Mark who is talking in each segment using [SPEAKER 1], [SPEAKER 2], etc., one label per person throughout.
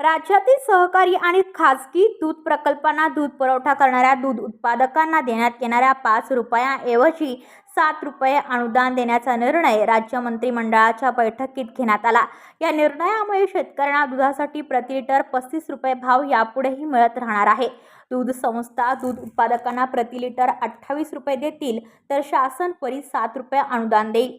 [SPEAKER 1] राज्यातील सहकारी आणि खाजगी दूध प्रकल्पांना दूध पुरवठा करणाऱ्या दूध उत्पादकांना देण्यात येणाऱ्या पाच रुपयाऐवजी सात रुपये अनुदान देण्याचा निर्णय राज्य मंत्रिमंडळाच्या बैठकीत घेण्यात आला. या निर्णयामुळे शेतकऱ्यांना दुधासाठी प्रति लिटर पस्तीस रुपये भाव यापुढेही मिळत राहणार आहे. दूध संस्था दूध उत्पादकांना प्रति लिटर अठ्ठावीस रुपये देतील तर शासन परी सात रुपये अनुदान देईल.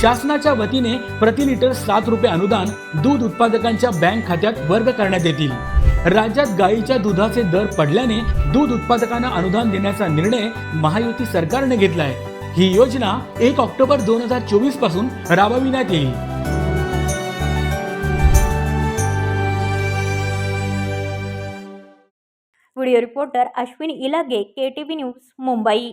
[SPEAKER 2] शासनाच्या वतीने प्रति लिटर सात रुपये अनुदान दूध उत्पादकांच्या बँक खात्यात वर्ग करण्यात येतील. राज्यात गायीच्या दुधाचे दर पडल्याने दूध उत्पादकांना अनुदान देण्याचा निर्णय महायुती सरकारने घेतलाय. ही योजना एक ऑक्टोबर दोन हजार चोवीसपासून राबविण्यात येईल.
[SPEAKER 1] Video reporter Ashwin Ilage K T V news Mumbai.